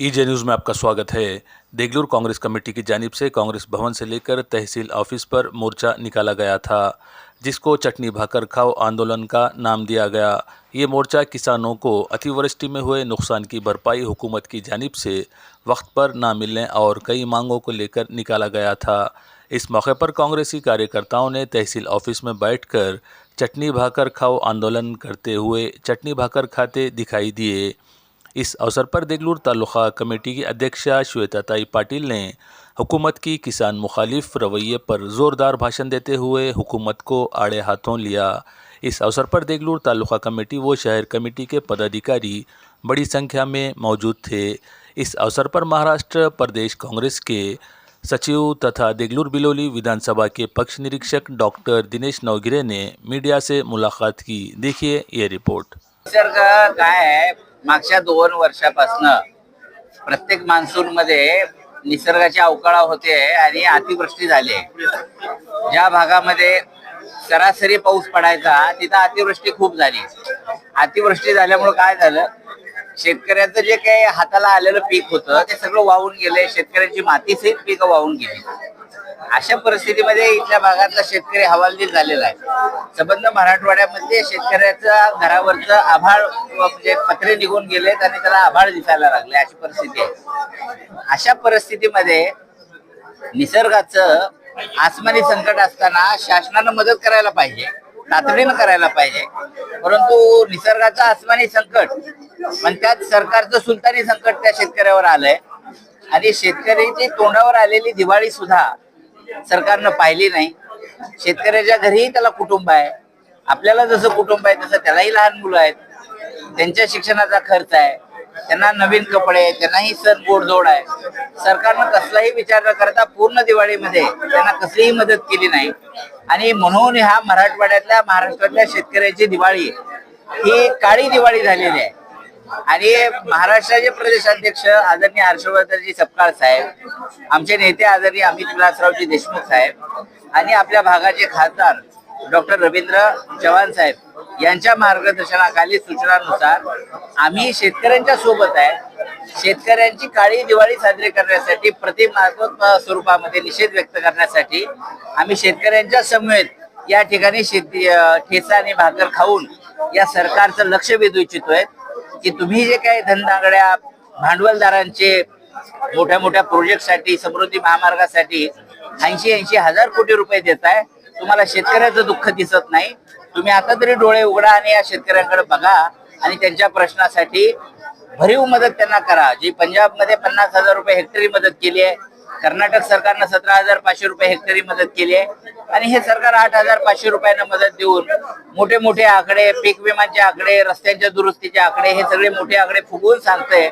EJ news में आपका स्वागत है। देगलूर कांग्रेस कमेटी की जानिब से कांग्रेस भवन से लेकर तहसील ऑफ़िस पर मोर्चा निकाला गया था, जिसको चटनी भाकर खाओ आंदोलन का नाम दिया गया। ये मोर्चा किसानों को अतिवृष्टि में हुए नुकसान की भरपाई हुकूमत की जानिब से वक्त पर ना मिलने और कई मांगों को लेकर निकाला गया था। इस मौके पर कांग्रेसी कार्यकर्ताओं ने तहसील ऑफ़िस में बैठकर चटनी भाकर खाओ आंदोलन करते हुए चटनी भाकर खाते दिखाई दिए। इस अवसर पर देगलूर तालुका कमेटी की अध्यक्षा श्वेताताई पाटिल ने हुकूमत की किसान मुखालिफ रवैये पर ज़ोरदार भाषण देते हुए हुकूमत को आड़े हाथों लिया। इस अवसर पर देगलूर तालुका कमेटी व शहर कमेटी के पदाधिकारी बड़ी संख्या में मौजूद थे। इस अवसर पर महाराष्ट्र प्रदेश कांग्रेस के सचिव तथा देगलूर बिलोली विधानसभा के पक्ष निरीक्षक डॉक्टर दिनेश नवगिरे ने मीडिया से मुलाकात की। देखिए ये रिपोर्ट। काय आहे मागच्या दोन वर्षापासनं प्रत्येक मान्सून मध्ये निसर्गाची अवकाळा होते आणि अतिवृष्टी झाली. ज्या भागामध्ये सरासरी पाऊस पडायचा तिथं अतिवृष्टी खूप झाली. अतिवृष्टी झाल्यामुळे काय झालं? शेतकऱ्याचं जे काही हाताला आलेलं पीक होतं ते सगळं वाहून गेले शेतकऱ्यांची मातीसहित पिकं वाहून गेली. अशा परिस्थितीमध्ये इथल्या भागातला शेतकरी हवालदिल झालेला आहे. संबंध मराठवाड्यामध्ये शेतकऱ्याचा घरावरचं आभाळ म्हणजे पत्रे निघून गेलेत आणि त्याला आभाळ दिसायला लागले अशी परिस्थिती आहे. अशा परिस्थितीमध्ये निसर्गाचं आसमानी संकट असताना शासनानं मदत करायला पाहिजे. तातडीनं करायला पाहिजे. परंतु निसर्गाचं आसमानी संकट पण त्यात सरकारचं सुलतानी संकट त्या शेतकऱ्यावर आलंय. आणि शेतकऱ्याची तोंडावर आलेली दिवाळी सुद्धा सरकारनं पाहिली नाही. शेतकऱ्याच्या घरीही त्याला कुटुंब आहे. आपल्याला जसं कुटुंब आहे तसं त्यालाही लहान मुलं आहेत. त्यांच्या शिक्षणाचा खर्च आहे. त्यांना नवीन कपडे त्यांनाही सर गोडजोड आहे. सरकारनं कसलाही विचार न करता पूर्ण दिवाळीमध्ये त्यांना कसलीही मदत केली नाही. आणि म्हणून ह्या मराठवाड्यातल्या महाराष्ट्रातल्या शेतकऱ्याची दिवाळी ही काळी दिवाळी झालेली आहे. आणि महाराष्ट्राचे प्रदेशाध्यक्ष आदरणीय हर्षवर्धनजी सपकाळ साहेब आमचे नेते आदरणीय अमित विलासरावजी देशमुख साहेब आणि आपल्या भागाचे खासदार डॉक्टर रवींद्र चव्हाण साहेब यांच्या मार्गदर्शनाखाली सूचनानुसार आम्ही शेतकऱ्यांच्या सोबत आहे. शेतकऱ्यांची काळी दिवाळी साजरी करण्यासाठी प्रतिमात्मक स्वरूपामध्ये निषेध व्यक्त करण्यासाठी आम्ही शेतकऱ्यांच्या समवेत या ठिकाणी शेती ठेचा आणि भाकर खाऊन या सरकारचं लक्ष वेधू इच्छितोय की तुम्ही जे काही धंदागड्या भांडवलदारांचे मोठ्या मोठ्या प्रोजेक्टसाठी समृद्धी महामार्गासाठी ऐंशी ऐंशी हजार कोटी रुपये देताय तुम्हाला शेतकऱ्याचं दुःख दिसत नाही. तुम्ही आता तरी डोळे उघडा आणि या शेतकऱ्यांकडे बघा आणि त्यांच्या प्रश्नासाठी भरीव मदत त्यांना करा. जी पंजाबमध्ये पन्नास हजार रुपये हेक्टरी मदत केली आहे कर्नाटक सरकारनं सतरा हजार पाचशे रुपये हेक्टरी मदत केली आहे आणि हे सरकार आठ हजार पाचशे रुपयांना मदत देऊन मोठे मोठे आकडे पीक विमाचे आकडे रस्त्यांच्या दुरुस्तीचे आकडे हे सगळे मोठे आकडे फुगवून सांगते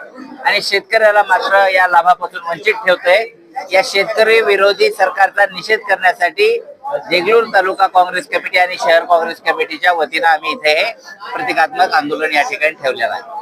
आणि शेतकऱ्याला मात्र या लाभापासून वंचित ठेवतोय. या शेतकरी विरोधी सरकारचा निषेध करण्यासाठी देगलूर तालुका काँग्रेस कमिटी आणि शहर काँग्रेस कमिटीच्या वतीनं आम्ही इथे हे प्रतिकात्मक आंदोलन या ठिकाणी ठेवलेलं आहे.